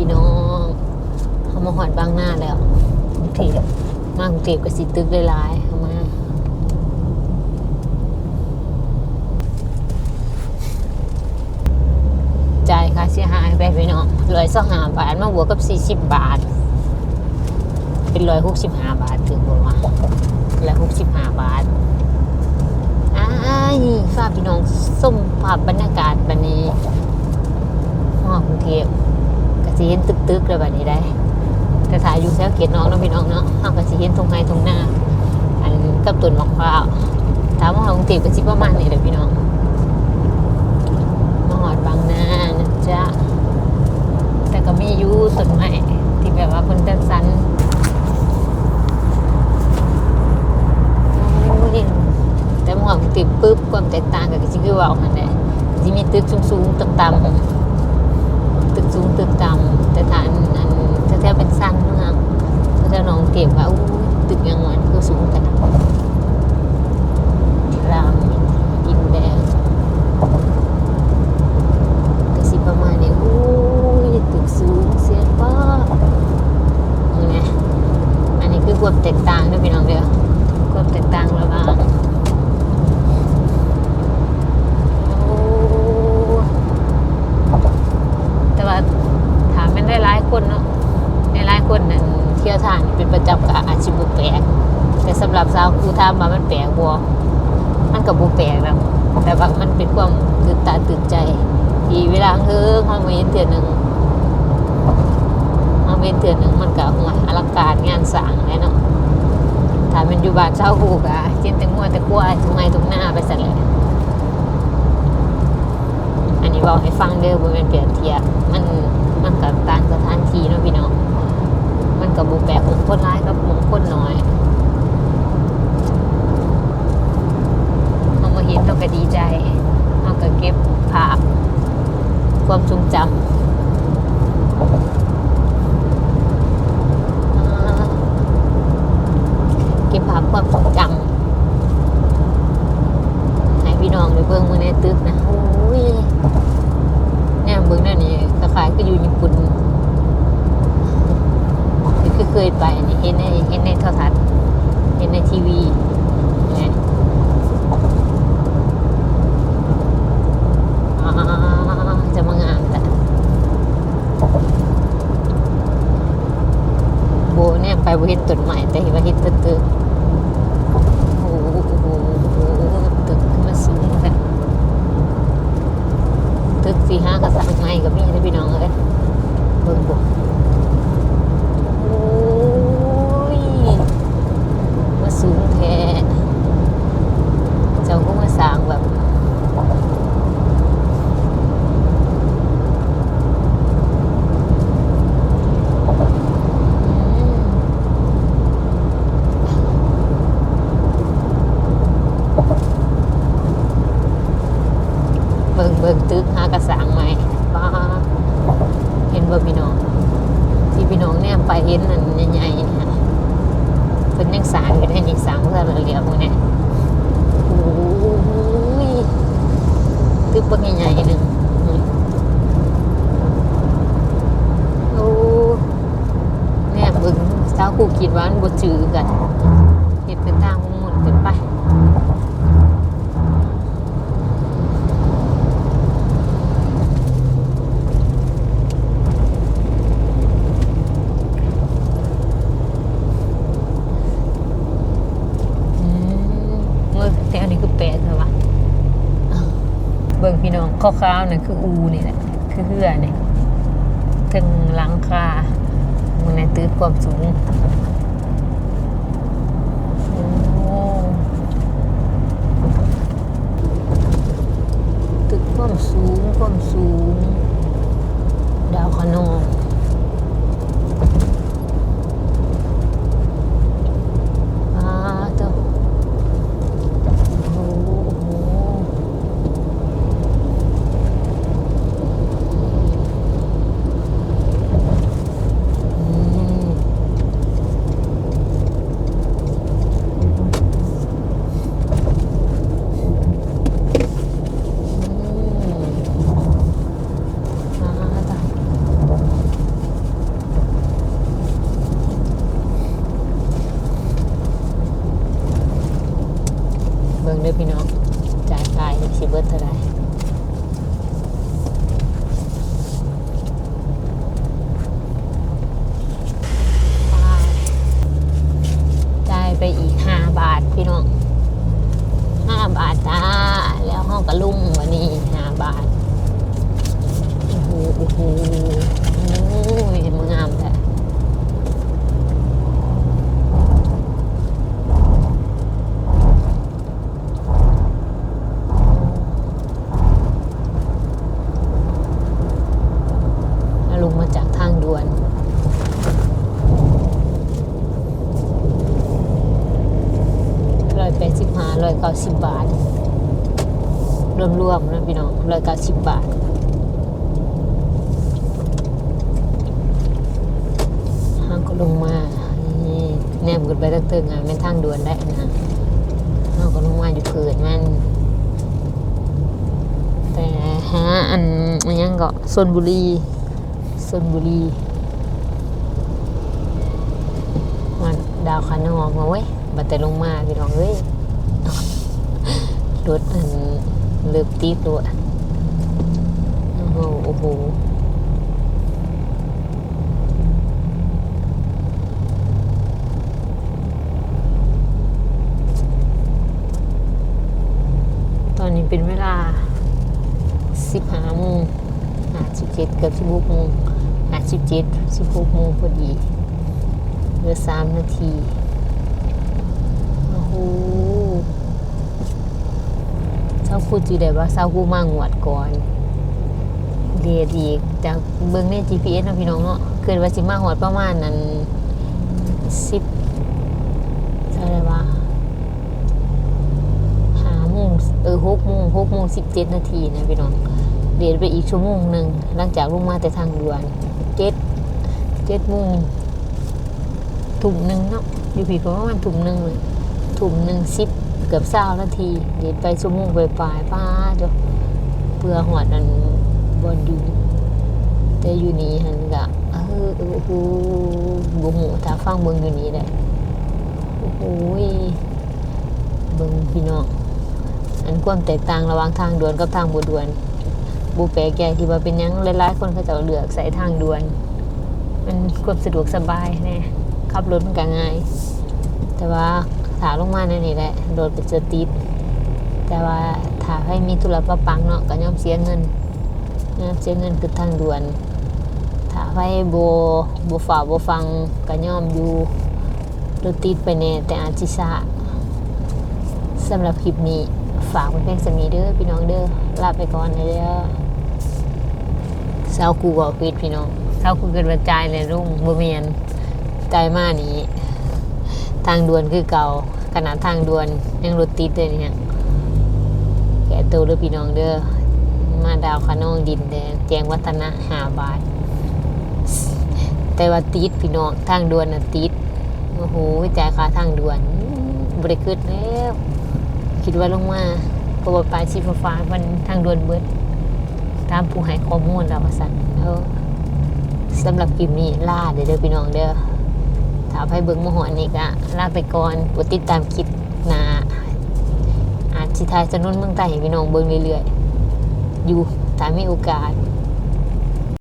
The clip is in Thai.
พี่น้องเขามาหอดบางหน้าแล้วกรุงเทพมากรุงเทพก็สิตึกหลายๆเข้ามาจ่ายค่าเสียหายไปพี่น้องร้อยสองห้าบาทมาบวกกับสี่สิบบาท เป็นร้อยหกสิบห้าบาทถึงบอกว่าร้อยหกสิบห้าบาทอ้ายฝ้ากพี่น้องส้มภาพบรรยากาศบันนี้ฮอดกรุงเทพก็ สิเห็นตึกๆเลยบัดนี้ได้แต่ถ่ายอยู่แถวเกียรติน้องเนาะพี่น้องเนาะเฮาก็สิเห็นตรงไห้ตรงหน้า อันกับต้นมะพร้าวถามว่าฮองเทพก็สิประมาณนี้แหละพี่น้องมาฮอดบางนานะจ๊ะแต่ก็มีอยู่ต้นไม้ที่แบบว่าเพิ่นจัดสรรโอ้แต่มวกติดปุ๊บความแตกต่างกับที่คือว่าอันนี้ที่มีตึกสูงๆต่ำๆตึกสูงตึกต่ำแต่ถ้าอันอันแท้ๆเป็นสั้นเมืองแถวๆหนองเก็บว่าอู้ตึกยังไงคือสูงกันรามอินแดงก็สิประมาณนี้อู้ยตึกสูงเสียฟ้านี่ไงอันนี้คือความแตกต่างเด้วยพี่น้องเด้อ ความแตกต่างระหว่างโอ้แต่ว่าถามมันได้หลายคนเนาะในหลายคนนั่นเที่ยวทางนี่เป็นประจำกับอาชีพบุแปลกแต่สำหรับสาวครูถามมามันแปลกบัวมัน กับบุแปลกนะแต่ว่ามันเป็นความตื่นตาตื่นใจ ที่เวลาเฮ้อห้องเว้นเถื่อหนึ่งห้องเว้นเถื่อหนึ่งมันกับหัวอลังการงานสร้างแน่นาะถ้ามันอยู่บ้านเช่าหูกะกินแต่งัวแต่กล้วยทุกไงทุกหน้าไปสั่นเลยอันนี้บอกให้ฟังเด้อบ่แม่นเปรียบเทียบมันมันกับต่างสถานที่เนาะพี่น้องมันกับบุแปลกของคนร้ายกับของคนน้อย เห็นเราก็ดีใจเราก็เก็บภาพความทรงจำเก็บภาพความทรงจำให้พี่น้องได้เบิ่งมือในตึกนะโอ้ยเนี่ยเบิ่งนั่นนี่คล้ายก็อยู่ญี่ปุ่นคือเคยไปนี่เห็นในเห็นในโทรทัศน์เห็นในทีวีไงอ่าจะมางามแต่โบเนี่ยไปบ่เห็นต้นใหม่แต่เห็นว่าเห็นตึกตึกโอ้โหตึกมาสูงแบบตึกสี่ห้ากระสังไม้ก็มีนะพี่น้องเอ้ยเบิ่งบุโอ้ยมาสูงแท้เจ้าก็มาสร้างแบบ อืม เบิ่งเบิ่งตึกหากระสางใหม่ป้าเห็นบ่พี่น้อง ที่พี่น้องเนี่ยไปเห็นนั่นใหญ่ๆนะเพิ่นยังสร้างอยู่ได้นี่สร้างเพื่อเหลือๆพวกเนี้ยโอ้ยตึกบ่ใหญ่ๆหนึงนี่โอ้เนี่ยเบิ่งสา วคู่คิดว่ามันบ่จือกันเฮ็ดเป็นทางมุ่นๆขึ้นไปอืมเมื่อแต่อันนี้คือแปลกเลยวะเบิ่งพี่น้องคร่าวๆนั่คืออูนี่แหละคือเฮือนี่ถึงหลังคามันในตื้อความสูง ตึกความสูงความสูง ด้อพี่น้องจ่ายไปสิเบิร์ตเท่าไรจ่ายไปอีกห้าบาทพี่น้องห้าบาทจ้า แล้วห้องกระลุ่มวันนี้ห้าบาท โอ้โหโอ้โหโอ้ยมันงามแท้ ก้าสิบบาท รวมๆนะพี่น้องร้อยเก้าสิบบาทห้างก็ลงมานี่แนมขึ้นไปตั้งเติงอะเป็นทางด่วนได้นะห้างก็ลงมาอยู่เกิดมันแต่หาอันยังก็ซนบุรีซนบุรีมันดาวคานองมาเว้ยบัต่ลงมาพี่น้องเอ้ย รถอันเลือบตีตัว โอ้โห โอ้โหตอนนี้เป็นเวลาสิบห้าโมงห้าสิบเจ็ดเกือบสิบหกโมงห้าสิบเจ็ดสิบหกโมงพอดีเหลือสามนาที โอ้โห เช้าคูจีได้ว่าเช้าคูมางวดก่อน เดียดีจากเบิ่งใน GPS เนะพี่น้องเนาะเกิดว่าสิมาหอดประมาณนั้นสิบเท่าไรวะหาโมงเออหกโมงหกโมงสิบเจ็ดนาทีนะพี่น้องเดินไปอีกชั่วโมงหนึ่งหลังจากลงมาแต่ทางด่วนเจ็ดเจ็ดโมงถุ่มหนึ่งเนาะอยู่ผีก็ประมาณถุ่มหนึ่งเลยถุ่มหนึ่งสิบ เกือบเศร้านาทีเดินไปชั่วโมงไปปลายป้าจ้ะเพื่อหอดนันบอลอยู่แต่อยู่นี่หันกะเออโอ้โหบุหูถ้าฟังเบิ่งอยู่นี่ได้โอ้โหเบิ่งพี่น้องอันความแตกต่างระหว่างทางด่วนกับทางบ่ด่วนบูแปลกใจที่ว่าเป็นยังหลายๆคนเขาจะเลือกใส่ทางด่วน มันความสะดวกสบายแน่ขับรถมันก็ง่าย แต่ว่า ถาลงมาในนี่แหละโดดไปเจอติดแต่ว่าถ้าให้มีธุระประปังเนาะก็ย่อมเสียเงินย่อมเสียเงินคือทางด่วน ถ้าให้โบโบฝ่าโบฟังก็ย่อมอยู่รถติดไปแน่แต่อาจสิซาสำหรับคลิปนี้ฝากเป็นเพียงสมีเด้อพี่น้องเด้อลาไปก่อนเลยเด้อเศร้ากูบอกปิดพี่น้องเศร้ากูเกิดวันใจายเลยรุ่งบ่เมียนใจมากนี้ ทางด่วนคือเก่าขนาดทางด่วนยังรถติดเลยเนี่ยแกตัวเด้อพี่น้องเด้อมาดาวขนองดินแดงแจงวัฒนะหาบาท แต่ว่าติดพี่น้องทางด่วนน่ะติดโอ้โหจ่ายค่าทางด่วนบริขึ้นแล้วคิดว่าลงมาเพราะว่าปลายชีฟ้าฟ้ามันทางด่วนเบิด ตามผู้ให้ข้อมูลเราประสันเออสำหรับคลิปนี้ลาเด้อเด้อพี่น้องเด้อ ถ้าไปเบิ่งมหอนนี่ก็ลาไปก่อนกดติดตามคลิปหนาอาจสิทายสนุนเมืองใต้ให้พี่น้องเบิ่งเรื่อยๆอยู่ถ้ามีโอกาส